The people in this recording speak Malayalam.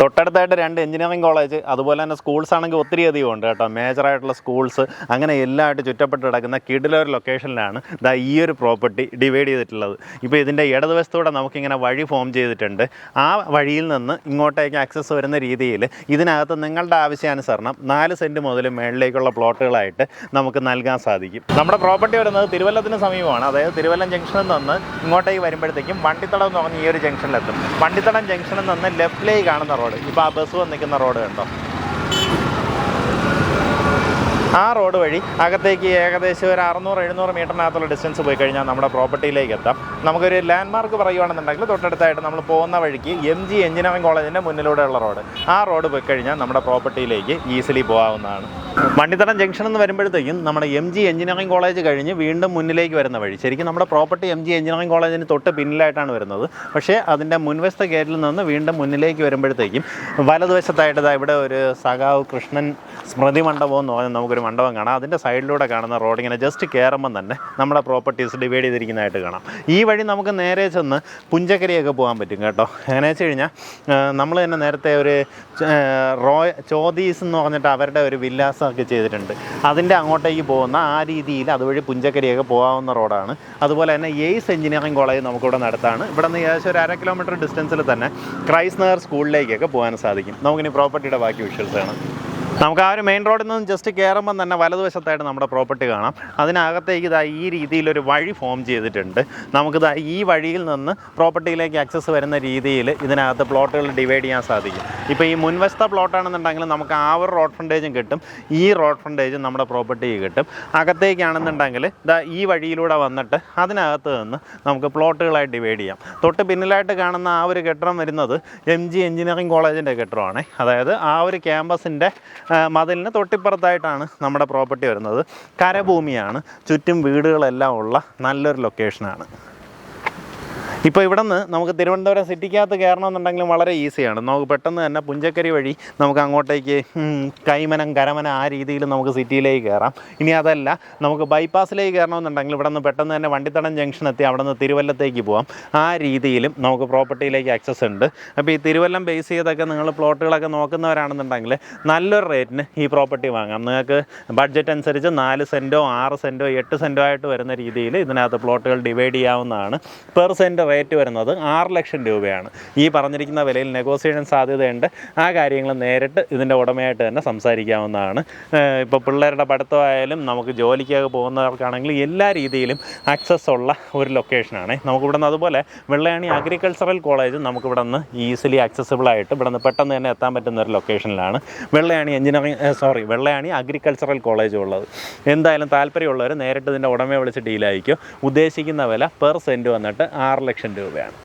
തൊട്ടടുത്തായിട്ട് രണ്ട് എഞ്ചിനീയറിംഗ് കോളേജ് അതുപോലെ തന്നെ സ്കൂൾസ് ആണെങ്കിൽ ഒത്തിരി അധികം ഉണ്ട് കേട്ടോ. മേജറായിട്ടുള്ള സ്കൂൾസ് അങ്ങനെ എല്ലാമായിട്ട് ചുറ്റപ്പെട്ട് കിടക്കുന്ന കിടിലൊരു ലൊക്കേഷനിലാണ് ഇതാ ഈ ഒരു പ്രോപ്പർട്ടി ഡിവൈഡ് ചെയ്തിട്ടുള്ളത്. ഇപ്പോൾ ഇതിന്റെ ഇടതുവശത്തൂടെ നമുക്കിങ്ങനെ വഴി ഫോം ചെയ്തിട്ടുണ്ട്. ആ വഴിയിൽ നിന്ന് ഇങ്ങോട്ടേക്ക് ആക്സസ് വരുന്ന രീതിയിൽ ഇതിനകത്ത് നിങ്ങളുടെ ആവശ്യാനുസരണം നാല് സെന്റ് മുതൽ മേളിലേക്കുള്ള പ്ലോട്ടുകളായിട്ട് നമുക്ക് നൽകാൻ സാധിക്കും. നമ്മുടെ പ്രോപ്പർട്ടി വരുന്നത് തിരുവല്ലത്തിന് സമീപമാണ്. അതായത് തിരുവല്ലം ജംഗ്ഷനിൽ നിന്ന് ഇങ്ങോട്ടേക്ക് വരുമ്പോഴത്തേക്കും വണ്ടിത്തടം എന്ന് പറഞ്ഞ ഈ ഒരു ജംഗ്ഷനിലെത്തും വണ്ടിത്തടം ജംഗ്ഷനിൽ നിന്ന് ലെഫ്റ്റിലേക്ക് കാണുന്ന റോഡ്. ഇപ്പോൾ ആ ബസ് വന്ന് നിൽക്കുന്ന റോഡ് കണ്ടോ? ആ റോഡ് വഴി അകത്തേക്ക് ഏകദേശം ഒരു അറുന്നൂറ് എഴുന്നൂറ് മീറ്ററിനകത്തുള്ള ഡിസ്റ്റൻസ് പോയി കഴിഞ്ഞാൽ നമ്മുടെ പ്രോപ്പർട്ടിയിലേക്ക് എത്താം. നമുക്കൊരു ലാൻഡ് മാർക്ക് പറയുവാണെന്നുണ്ടെങ്കിൽ തൊട്ടടുത്തായിട്ട് നമ്മൾ പോകുന്ന വഴിക്ക് എം ജി എഞ്ചിനീയറിംഗ് കോളേജിന്റെ മുന്നിലൂടെയുള്ള റോഡ്. ആ റോഡ് പോയി കഴിഞ്ഞാൽ നമ്മുടെ പ്രോപ്പർട്ടിയിലേക്ക് ഈസിലി പോകാവുന്നതാണ്. മണ്ണിത്തടം ജംഗ്ഷൻ എന്ന് വരുമ്പോഴത്തേക്കും നമ്മുടെ എം ജി എഞ്ചിനീയറിംഗ് കോളേജ് കഴിഞ്ഞ് വീണ്ടും മുന്നിലേക്ക് വരുന്ന വഴി. ശരിക്കും നമ്മുടെ പ്രോപ്പർട്ടി എം ജി എഞ്ചിനീയറിംഗ് കോളേജിന് തൊട്ട് പിന്നിലായിട്ടാണ് വരുന്നത്. പക്ഷേ അതിന്റെ മുൻവശത്തെ ഗേറ്റിൽ നിന്ന് വീണ്ടും മുന്നിലേക്ക് വരുമ്പോഴത്തേക്കും വലതുവശത്തായിട്ട് ഇവിടെ ഒരു സഖാവ് കൃഷ്ണൻ സ്മൃതി മണ്ഡപം എന്ന് പറഞ്ഞാൽ നമുക്കൊരു മണ്ഡപം കാണാം. അതിന്റെ സൈഡിലൂടെ കാണുന്ന റോഡ് ഇങ്ങനെ ജസ്റ്റ് കയറുമ്പം തന്നെ നമ്മുടെ പ്രോപ്പർട്ടീസ് ഡിവൈഡ് ചെയ്തിരിക്കുന്നതായിട്ട് കാണാം. ഈ വഴി നമുക്ക് നേരെ ചെന്ന് പുഞ്ചക്കരിയൊക്കെ പോകാൻ പറ്റും കേട്ടോ. എങ്ങനെ വെച്ച് കഴിഞ്ഞാൽ നമ്മൾ തന്നെ നേരത്തെ ഒരു റോയ ചോദീസ് എന്ന് പറഞ്ഞിട്ട് അവരുടെ ഒരു വില്ലാസമൊക്കെ ചെയ്തിട്ടുണ്ട്. അതിന്റെ അങ്ങോട്ടേക്ക് പോകുന്ന ആ രീതിയിൽ അതുവഴി പുഞ്ചക്കരിയൊക്കെ പോകാവുന്ന റോഡാണ്. അതുപോലെ തന്നെ എയ്സ് എഞ്ചിനീയറിംഗ് കോളേജ് നമുക്കിവിടെ നടത്താണ്. ഇവിടെ നിന്ന് ഏകദേശം ഒരു അര കിലോമീറ്റർ ഡിസ്റ്റൻസിൽ തന്നെ ക്രൈസ്നഗർ നഗർ സ്കൂളിലേക്കൊക്കെ പോകാൻ സാധിക്കും. നമുക്കിനി പ്രോപ്പർട്ടിയുടെ ബാക്കി വിഷ്വൽസ് നമുക്ക് ആ ഒരു മെയിൻ റോഡിൽ നിന്ന് ജസ്റ്റ് കയറുമ്പം തന്നെ വലതുവശത്തായിട്ട് നമ്മുടെ പ്രോപ്പർട്ടി കാണാം. അതിനകത്തേക്ക് ഇതാ ഈ രീതിയിലൊരു വഴി ഫോം ചെയ്തിട്ടുണ്ട്. നമുക്കിതാ ഈ വഴിയിൽ നിന്ന് പ്രോപ്പർട്ടിയിലേക്ക് ആക്സസ് വരുന്ന രീതിയിൽ ഇതിനകത്ത് പ്ലോട്ടുകൾ ഡിവൈഡ് ചെയ്യാൻ സാധിക്കും. ഇപ്പോൾ ഈ മുൻവശത്തെ പ്ലോട്ടാണെന്നുണ്ടെങ്കിൽ നമുക്ക് ആ ഒരു റോഡ് ഫ്രണ്ടേജും കിട്ടും. ഈ റോഡ് ഫ്രണ്ടേജും നമ്മുടെ പ്രോപ്പർട്ടി കിട്ടും. അകത്തേക്കാണെന്നുണ്ടെങ്കിൽ ഇതാ ഈ വഴിയിലൂടെ വന്നിട്ട് അതിനകത്ത് നിന്ന് നമുക്ക് പ്ലോട്ടുകളായി ഡിവൈഡ് ചെയ്യാം. തൊട്ട് പിന്നിലായിട്ട് കാണുന്ന ആ ഒരു കെട്ടിടം വരുന്നത് എം ജി എഞ്ചിനീയറിംഗ് കോളേജിന്റെ കെട്ടിടമാണ്. അതായത് ആ ഒരു ക്യാമ്പസിന്റെ മതിലിന് തൊട്ടിപ്പുറത്തായിട്ടാണ് നമ്മുടെ പ്രോപ്പർട്ടി വരുന്നത്. കരഭൂമിയാണ്. ചുറ്റും വീടുകളെല്ലാം ഉള്ള നല്ലൊരു ലൊക്കേഷനാണ് ഇപ്പോൾ ഇവിടെ നിന്ന് നമുക്ക് തിരുവനന്തപുരം സിറ്റിക്കകത്ത് കയറണമെന്നുണ്ടെങ്കിലും വളരെ ഈസിയാണ്. നമുക്ക് പെട്ടെന്ന് തന്നെ പുഞ്ചക്കരി വഴി നമുക്ക് അങ്ങോട്ടേക്ക് കൈമനം കരമനം ആ രീതിയിൽ നമുക്ക് സിറ്റിയിലേക്ക് കയറാം. ഇനി അതല്ല നമുക്ക് ബൈപ്പാസിലേക്ക് കയറണമെന്നുണ്ടെങ്കിൽ ഇവിടെ നിന്ന് പെട്ടെന്ന് തന്നെ വണ്ടിത്തടം ജംഗ്ഷൻ എത്തി അവിടെ നിന്ന് തിരുവല്ലത്തേക്ക് പോകാം ആ രീതിയിലും നമുക്ക് പ്രോപ്പർട്ടിയിലേക്ക് ആക്സസ് ഉണ്ട്. അപ്പോൾ ഈ തിരുവല്ലം ബേസ് ചെയ്തൊക്കെ നിങ്ങൾ പ്ലോട്ടുകളൊക്കെ നോക്കുന്നവരാണെന്നുണ്ടെങ്കിൽ നല്ലൊരു റേറ്റിന് ഈ പ്രോപ്പർട്ടി വാങ്ങാം. നിങ്ങൾക്ക് ബഡ്ജറ്റ് അനുസരിച്ച് നാല് സെന്റോ ആറ് സെന്റോ എട്ട് സെന്റോ ആയിട്ട് വരുന്ന രീതിയിൽ ഇതിനകത്ത് പ്ലോട്ടുകൾ ഡിവൈഡ് ചെയ്യാവുന്നതാണ്. പെർ സെന്റ് റേറ്റ് വരുന്നത് ആറ് ലക്ഷം രൂപയാണ്. ഈ പറഞ്ഞിരിക്കുന്ന വിലയിൽ നെഗോസിയേഷൻ സാധ്യതയുണ്ട്. ആ കാര്യങ്ങൾ നേരിട്ട് ഇതിന്റെ ഉടമയായിട്ട് തന്നെ സംസാരിക്കാവുന്നതാണ്. ഇപ്പോൾ പിള്ളേരുടെ പഠിത്തമായാലും നമുക്ക് ജോലിക്കൊക്കെ പോകുന്നവർക്കാണെങ്കിൽ എല്ലാ രീതിയിലും ആക്സസ് ഉള്ള ഒരു ലൊക്കേഷനാണ് നമുക്കിവിടെ നിന്ന് അതുപോലെ വെള്ളയാണി അഗ്രികൾച്ചറൽ കോളേജ് നമുക്കിവിടെ നിന്ന് ഈസിലി ആക്സസിബിളായിട്ട് ഇവിടെ നിന്ന് പെട്ടെന്ന് തന്നെ എത്താൻ പറ്റുന്ന ഒരു ലൊക്കേഷനിലാണ് Vellayani engineering sorry Vellayani agricultural college ഉള്ളത്. എന്തായാലും താല്പര്യമുള്ളവർ നേരിട്ട് ഇതിന്റെ ഉടമയെ വിളിച്ച് ഡീലായിരിക്കും ഉദ്ദേശിക്കുന്ന വില പെർ സെന്റ് വന്നിട്ട് ആറ് ലക്ഷം രൂപയാണ്